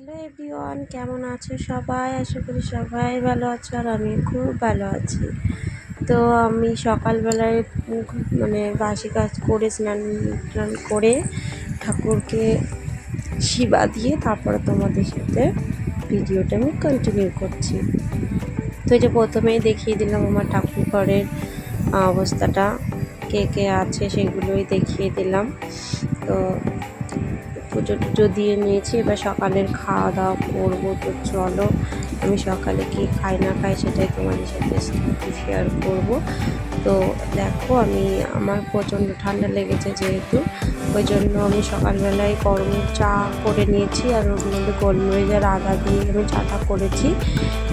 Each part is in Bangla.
হ্যালো এভরিওয়ান, কেমন আছো সবাই? আশা করি সবাই ভালো আছো আর আমি খুব ভালো আছি। তো আমি সকালবেলায় মানে বাসি কাজ করে স্নান টান করে ঠাকুরকে শিবা দিয়ে তারপরে তোমাদের সাথে ভিডিওটা আমি কন্টিনিউ করছি। তো যে প্রথমেই দেখিয়ে দিলাম আমার ঠাকুর ঘরের অবস্থাটা, কে কে আছে সেগুলোই দেখিয়ে দিলাম। তো পুজো টুজো দিয়ে নিয়েছি। এবার সকালের খাওয়া দাওয়া করব তো চলো। আমি সকালে কি খাই না খাই সেটাই তোমাদের সাথে শেয়ার করব। তো দেখো আমি, আমার প্রচণ্ড ঠান্ডা লেগেছে যেহেতু। ওই জন্য আমি সকালবেলায় গরম চা করে নিয়েছি আর ওর মধ্যে গোলমরিচ আর আদা দিয়ে আমি চাটা করেছি।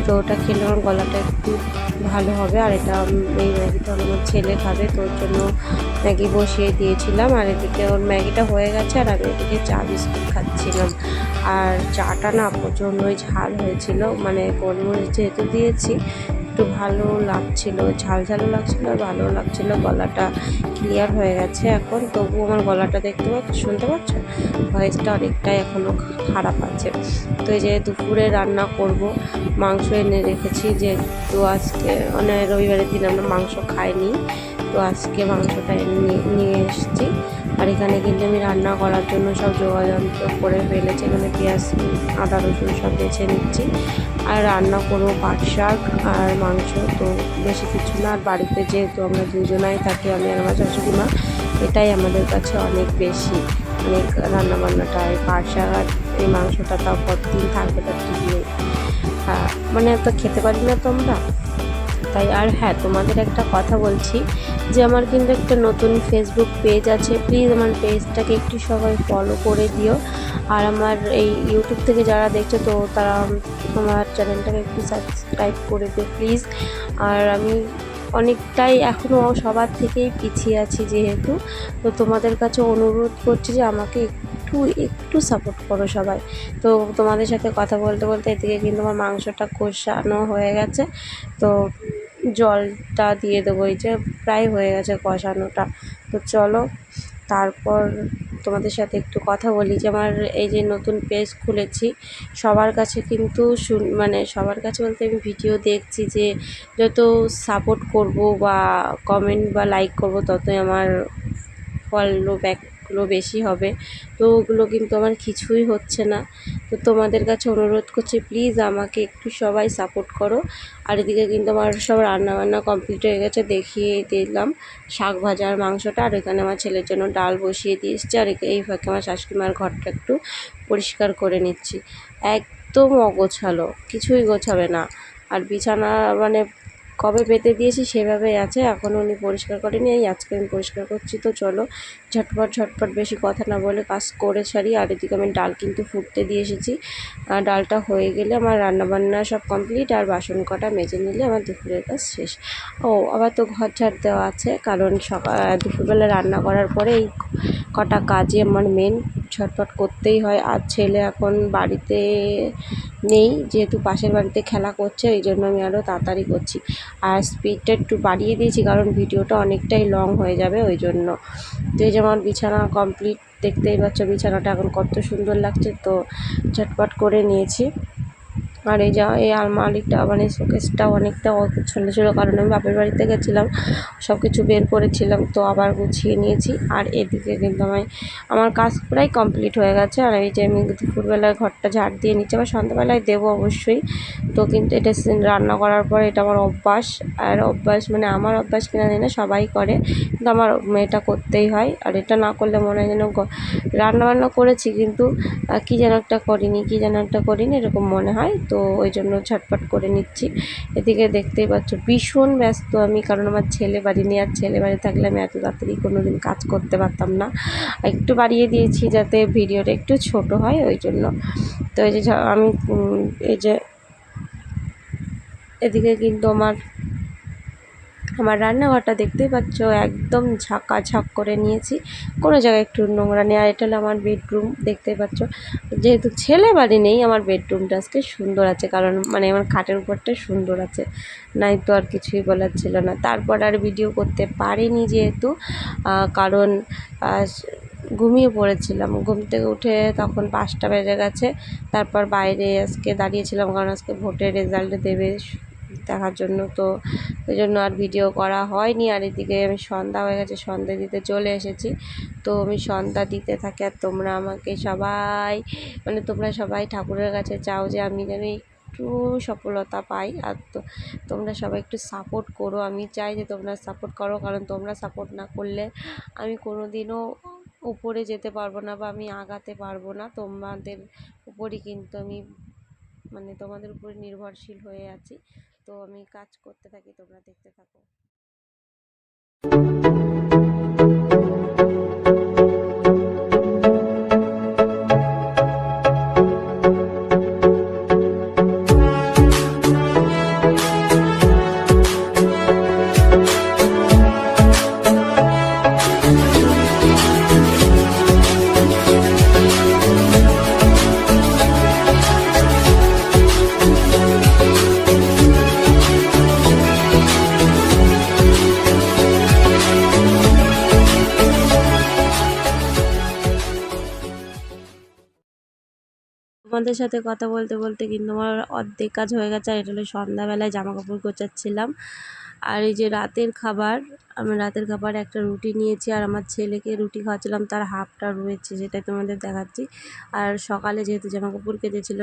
তো ওটা খেলে আমার গলাটা একটু ভালো হবে আর এটা এই ম্যাগিটা আমার ছেলে খাবে, তো ওর জন্য ম্যাগি বসিয়ে দিয়েছিলাম। আর এদিকে ওর ম্যাগিটা হয়ে গেছে আর আমি এদিকে চা বিস্কুট খাচ্ছিলাম। আর চাটা না প্রচণ্ডই ঝাল হয়েছিল। মানে গোলমরিচ যেহেতু দিয়েছি, একটু ভালো লাগছিল, ঝাল ঝালও লাগছিল আর ভালোও লাগছিল। গলাটা ক্লিয়ার হয়ে গেছে এখন। তবু আমার গলাটা দেখতে পাচ্ছ, শুনতে পাচ্ছ? ভয়েসটা অনেকটাই এখনও খারাপ আছে। তো এই যে দুপুরে রান্না করব, মাংস এনে রেখেছি যেহেতু আজকে মানে রবিবারের দিন আমরা মাংস খাইনি, তো আজকে মাংসটা নিয়ে এসেছি। আর এখানে কিন্তু আমি রান্না করার জন্য সব যোগাযন্ত্র করে ফেলেছি। এখানে পেঁয়াজ, আদা, রসুন সব বেছে নিচ্ছি। আর রান্না করব পাট শাক আর মাংস। তো বেশি কিছু না। আর বাড়িতে যেহেতু আমরা দুজনাই থাকি, আমি আর আমার শাশুড়ি মা, এটাই আমাদের কাছে অনেক বেশি। অনেক রান্নাবান্নাটা, এই পাট শাক আর এই মাংসটা তাও কতদিন থাকবে তার ঠিক নেই হ্যাঁ মানে তো খেতে পারি না তোমরা তাই আর হ্যাঁ তোমাদের একটা কথা বলছি যে আমার কিন্তু একটা নতুন ফেসবুক পেজ আছে। প্লিজ আমার পেজটাকে একটু সবাই ফলো করে দিও। আর আমার এই ইউটিউব থেকে যারা দেখছে, তো তারা আমার চ্যানেলটাকে একটু সাবস্ক্রাইব করে দিও প্লিজ আর আমি অনেকটাই এখনও সবার থেকেই পিছিয়ে আছি যেহেতু। তো তোমাদের কাছে অনুরোধ করছি যে আমাকে একটু একটু সাপোর্ট করো সবাই। তো তোমাদের সাথে কথা বলতে বলতে এদিকে কিন্তু আমার মাংসটা কষানো হয়ে গেছে। তো জলটা দিয়ে দেবো, এই যে প্রায় হয়ে গেছে কষানোটা। তো চলো, তারপর তোমাদের সাথে একটু কথা বলি যে আমার এই যে নতুন পেজ খুলেছি, সবার কাছে কিন্তু শুন মানে সবার কাছে বলতে আমি ভিডিও দেখছি যে যত সাপোর্ট করব বা কমেন্ট বা লাইক করব, ততই আমার ফলো ব্যাক গুলো বেশি হবে। তো ওগুলো কিন্তু আমার কিছুই হচ্ছে না। তো তোমাদের কাছে অনুরোধ করছি প্লিজ আমাকে একটু সবাই সাপোর্ট করো। আর এদিকে কিন্তু আমার সব রান্নাবান্না কমপ্লিট হয়ে গেছে, দেখিয়ে দিলাম শাক ভাজা আর মাংসটা। আর এখানে আমার ছেলের জন্য ডাল বসিয়ে দিয়ে এসছে। আর এই ফাঁকে আমার শাশুড়িমার ঘরটা একটু পরিষ্কার করে নিচ্ছি। একদম অগোছালো, কিছুই গোছাবে না। আর বিছানা মানে কবে পেতে দিয়েছি সেভাবেই আছে এখনও উনি পরিষ্কার করেনি, এই আজকে আমি পরিষ্কার করছি, তো চলো ঝটপট ঝটপট বেশি কথা না বলে কাজ করে ছাড়ি আর এদিকে আমি ডাল কিন্তু ফুটতে দিয়ে এসেছি। আর ডালটা হয়ে গেলে আমার রান্নাবান্না সব কমপ্লিট আর বাসন কটা মেজে নিলে আমার দুপুরের কাজ শেষ। ও, আবার তো ঘর ঝাড় দেওয়া আছে, কারণ সকাল দুপুরবেলা রান্না করার পরে এই কটা কাজই আমার মেন ঝটপট করতেই হয়। আর ছেলে এখন বাড়িতে নেই, যেহেতু পাশের বাড়িতে খেলা করছে, ওই জন্য আমি আরও তাড়াতাড়ি করছি। আর স্পিডটা একটু বাড়িয়ে দিয়েছি, কারণ ভিডিওটা অনেকটাই লং হয়ে যাবে ওই জন্য। তো এই যে আমার বিছানা কমপ্লিট দেখতেই পাচ্ছ বিছানাটা এখন কত সুন্দর লাগছে, তো ঝটপট করে নিয়েছি। আর এই যা, এই আলমারিটা মানে শোকেসটাও অনেকটা ছোটো ছিল কারণ আমি বাপের বাড়িতে গেছিলাম সব কিছু বের করেছিলাম, তো আবার গুছিয়ে নিয়েছি। আর এদিকে কিন্তু আমি, আমার কাজ প্রায় কমপ্লিট হয়ে গেছে। আর এই যে আমি দুপুরবেলায় ঘরটা ঝাড় দিয়ে নিচ্ছি, আবার সন্ধ্যাবেলায় দেবো অবশ্যই। তো কিন্তু এটা রান্না করার পর এটা আমার অভ্যাস। আর অভ্যাস মানে আমার অভ্যাস কিনা জানি না, সবাই করে। কিন্তু আমার এটা করতেই হয়। আর এটা না করলে মনে হয় যেন রান্না বান্না করেছি কিন্তু কী যেন একটা করিনি, কী যেন একটা করিনি, এরকম মনে হয়। তো তো ওই জন্য ঝটপট করে নিচ্ছি। এদিকে দেখতেই পাচ্ছ, ভীষণ ব্যস্ত আমি, কারণ আমার ছেলে বাড়ি নিয়ে আর ছেলে বাড়ি থাকলে আমি এত তাড়াতাড়ি কোনো দিন কাজ করতে পারতাম না। একটু বাড়িয়ে দিয়েছি যাতে ভিডিওটা একটু ছোট হয় ওই জন্য। তো এই যে আমি এই যে এদিকে কিন্তু আমার আমার রান্নাঘরটা দেখতেই পাচ্ছ, একদম ঝাঁকাঝাঁক করে নিয়েছি। কোনো জায়গায় একটু নোংরা নেই, আর এটা হলো আমার বেডরুম, দেখতেই পাচ্ছ। যেহেতু ছেলে বাড়ি নেই, আমার বেডরুমটা আজকে সুন্দর আছে, কারণ মানে আমার খাটের উপরটা সুন্দর আছে। নাই তো আর কিছুই বলার ছিল না। তারপর আর ভিডিও করতে পারিনি যেহেতু কারণ ঘুমিয়ে পড়েছিলাম। ঘুম থেকে উঠে তখন পাঁচটা বেজে গেছে, তারপর বাইরে আজকে দাঁড়িয়েছিলাম, কারণ আজকে ভোটের রেজাল্ট দেবে দেখার জন্য। তো ওই জন্য আর ভিডিও করা হয়নি। আর এদিকে আমি সন্ধ্যা হয়ে গেছে, সন্ধ্যা দিতে চলে এসেছি। তো আমি সন্ধ্যা দিতে থাকি আর তোমরা আমাকে সবাই মানে তোমরা সবাই ঠাকুরের কাছে চাও যে আমি যেন একটু সফলতা পাই। আর তো তোমরা সবাই একটু সাপোর্ট করো। আমি চাই যে তোমরা সাপোর্ট করো, কারণ তোমরা সাপোর্ট না করলে আমি কোনো দিনও উপরে যেতে পারব না বা আমি আগাতে পারব না। তোমাদের উপরই কিন্তু আমি মানে তোমাদের উপরে নির্ভরশীল হয়ে আছি। তো আমি কাজ করতে থাকি তোমরা দেখতে থাকো। তোমাদের সাথে কথা বলতে বলতে কিন্তু আমার অর্ধেক কাজ হয়ে গেছে আর এটা হলো সন্ধ্যাবেলায় জামা কাপড় গোছাচ্ছিলাম। আর এই যে রাতের খাবার, আমি রাতের খাবার একটা রুটি নিয়েছি আর আমার ছেলেকে রুটি খাওয়াচ্ছিলাম, তার হাফটা রয়েছে যেটা তোমাদের দেখাচ্ছি। আর সকালে যেহেতু জামা কাপড় কেচেছিল